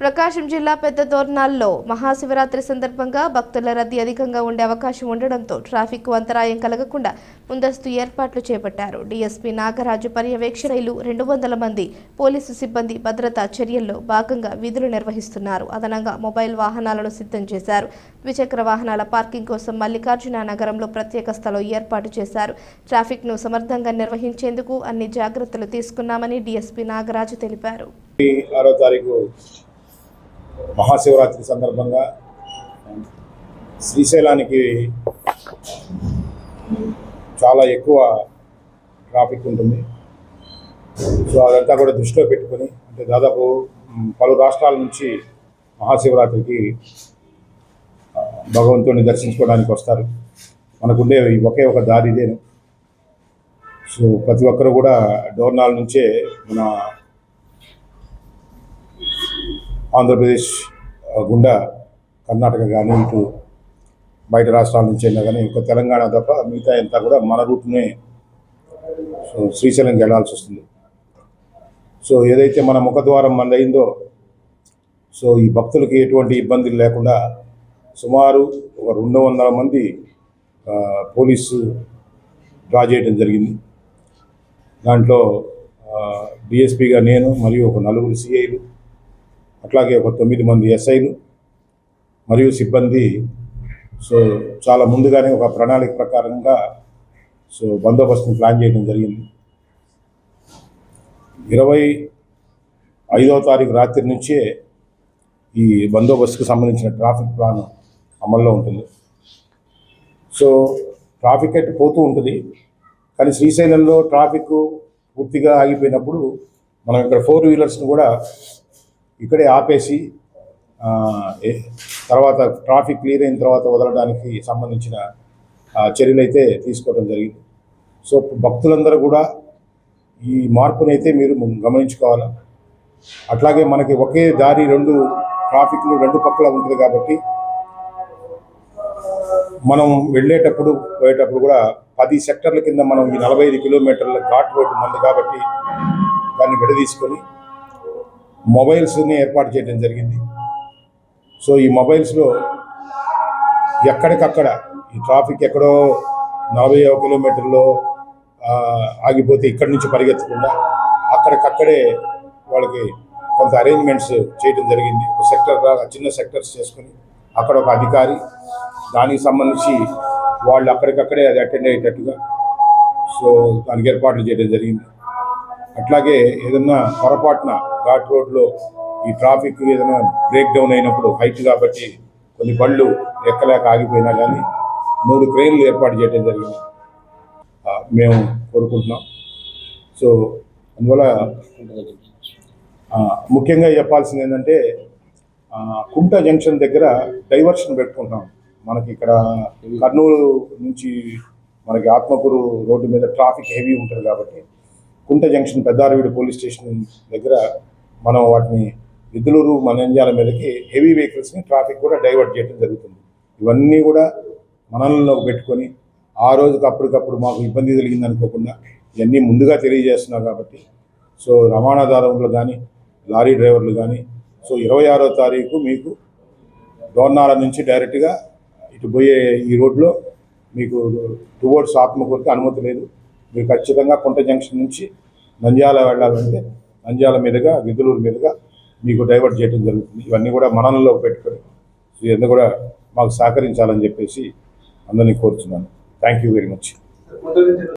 ప్రకాశం జిల్లా పెద్ద తోర్నాల్లో మహాశివరాత్రి సందర్భంగా భక్తుల రద్దీ అధికంగా ఉండే అవకాశం ఉండడంతో ట్రాఫిక్ అంతరాయం కలగకుండా ముందస్తు ఏర్పాట్లు చేపట్టారు. డీఎస్పీ నాగరాజు పర్యవేక్షణలు రెండు వందల మంది పోలీసు సిబ్బంది భద్రతా చర్యల్లో భాగంగా విధులు నిర్వహిస్తున్నారు. అదనంగా మొబైల్ వాహనాలను సిద్ధం చేశారు. ద్విచక్ర వాహనాల పార్కింగ్ కోసం మల్లికార్జున నగరంలో ప్రత్యేక స్థలం ఏర్పాటు చేశారు. ట్రాఫిక్ను సమర్థంగా నిర్వహించేందుకు అన్ని జాగ్రత్తలు తీసుకున్నామని డీఎస్పీ నాగరాజు తెలిపారు. ఆరో తారీఖు మహాశివరాత్రి సందర్భంగా శ్రీశైలానికి చాలా ఎక్కువ ట్రాఫిక్ ఉంటుంది. సో అదంతా కూడా దృష్టిలో పెట్టుకొని అంటే దాదాపు పలు రాష్ట్రాల నుంచి మహాశివరాత్రికి భగవంతుడిని దర్శించుకోవడానికి వస్తారు. మనకుండే ఒకే ఒక దారి ఇదేను. సో ప్రతి ఒక్కరు కూడా డోర్నాల్ నుంచే మన ఆంధ్రప్రదేశ్ గుండా కర్ణాటక కానీ ఇటు బయట రాష్ట్రాల నుంచి అయినా కానీ ఒక తెలంగాణ తప్ప మిగతా అంతా కూడా మన రూట్నే సో శ్రీశైలంకి వెళ్ళాల్సి వస్తుంది. సో ఏదైతే మన ముఖద్వారం మందయిందో సో ఈ భక్తులకి ఎటువంటి ఇబ్బందులు లేకుండా సుమారు ఒక రెండు వందల మంది పోలీసు డ్రా చేయడం జరిగింది. దాంట్లో డిఎస్పీగా నేను మరియు ఒక నలుగురు సిఐలు అట్లాగే ఒక తొమ్మిది మంది ఎస్ఐలు మరియు సిబ్బంది. సో చాలా ముందుగానే ఒక ప్రణాళిక ప్రకారంగా సో బందోబస్తుని ప్లాన్ చేయడం జరిగింది. ఇరవై ఐదవ తారీఖు రాత్రి నుంచే ఈ బందోబస్తుకు సంబంధించిన ట్రాఫిక్ ప్లాన్ అమల్లో ఉంటుంది. సో ట్రాఫిక్ అయితే పోతూ ఉంటుంది. కానీ శ్రీశైలంలో ట్రాఫిక్ పూర్తిగా ఆగిపోయినప్పుడు మనం ఇక్కడ ఫోర్ వీలర్స్ని కూడా ఇక్కడే ఆపేసి తర్వాత ట్రాఫిక్ క్లియర్ అయిన తర్వాత వదలడానికి సంబంధించిన చర్యలైతే చర్యలు అయితే తీసుకోవడం జరిగింది. సో భక్తులందరూ కూడా ఈ మార్పునైతే మీరు గమనించుకోవాలి. అట్లాగే మనకి ఒకే దారి రెండు ట్రాఫిక్లు రెండు పక్కల ఉంటుంది కాబట్టి మనం వెళ్ళేటప్పుడు పోయేటప్పుడు కూడా పది సెక్టర్ల కింద మనం ఈ నలభై ఐదు కిలోమీటర్ల ఘాట్ రోడ్డు మంది కాబట్టి దాన్ని విడదీసుకొని మొబైల్స్ని ఏర్పాటు చేయడం జరిగింది. సో ఈ మొబైల్స్లో ఎక్కడికక్కడ ఈ ట్రాఫిక్ ఎక్కడో నలభై కిలోమీటర్లో ఆగిపోతే ఇక్కడి నుంచి పరిగెత్తకుండా అక్కడికక్కడే వాళ్ళకి కొంత అరేంజ్మెంట్స్ చేయడం జరిగింది. ఒక సెక్టర్ చిన్న సెక్టర్స్ చేసుకొని అక్కడ ఒక అధికారి దానికి సంబంధించి వాళ్ళు అక్కడికక్కడే అది అటెండ్ అయ్యేటట్టుగా సో దానికి ఏర్పాట్లు చేయడం జరిగింది. అట్లాగే ఏదన్నా పొరపాటున ఘాట్ రోడ్లో ఈ ట్రాఫిక్ ఏదైనా బ్రేక్ డౌన్ అయినప్పుడు హైట్ కాబట్టి కొన్ని బళ్ళు ఎక్కలేక ఆగిపోయినా కానీ మూడు క్రెయిన్లు ఏర్పాటు చేయడం జరిగింది. మేము కోరుకుంటున్నాం. సో అందువల్ల ముఖ్యంగా చెప్పాల్సింది ఏంటంటే కుంట జంక్షన్ దగ్గర డైవర్షన్ పెట్టుకుంటాం. మనకి ఇక్కడ కర్నూలు నుంచి మనకి ఆత్మకూరు రోడ్డు మీద ట్రాఫిక్ హెవీ ఉంటుంది కాబట్టి Kunta junction Peddaraveedu police station దగ్గర మనం వాటిని విద్యులూరు మనంజాల మీదకి హెవీ వెహికల్స్ని ట్రాఫిక్ కూడా డైవర్ట్ చేయడం జరుగుతుంది. ఇవన్నీ కూడా మనలో పెట్టుకొని ఆ రోజుకి అప్పటికప్పుడు మాకు ఇబ్బంది కలిగింది అనుకోకుండా ఇవన్నీ ముందుగా తెలియజేస్తున్నాం కాబట్టి సో రవాణాదారులు కానీ లారీ డ్రైవర్లు కానీ సో ఇరవై ఆరో తారీఖు మీకు డోర్నాల నుంచి డైరెక్ట్గా ఇటు పోయే ఈ రోడ్లో మీకు టువర్డ్స్ ఆత్మకూరుకి అనుమతి లేదు. మీరు ఖచ్చితంగా కుంట జంక్షన్ నుంచి నంద్యాల వెళ్ళాలంటే నంద్యాల మీదుగా విదులూరు మీదుగా మీకు డైవర్ట్ చేయడం జరుగుతుంది. ఇవన్నీ కూడా మననంలో పెట్టుకొని సో ఇవన్నీ కూడా మాకు సహకరించాలని చెప్పేసి అందరినీ కోరుతున్నాను. Thank you very much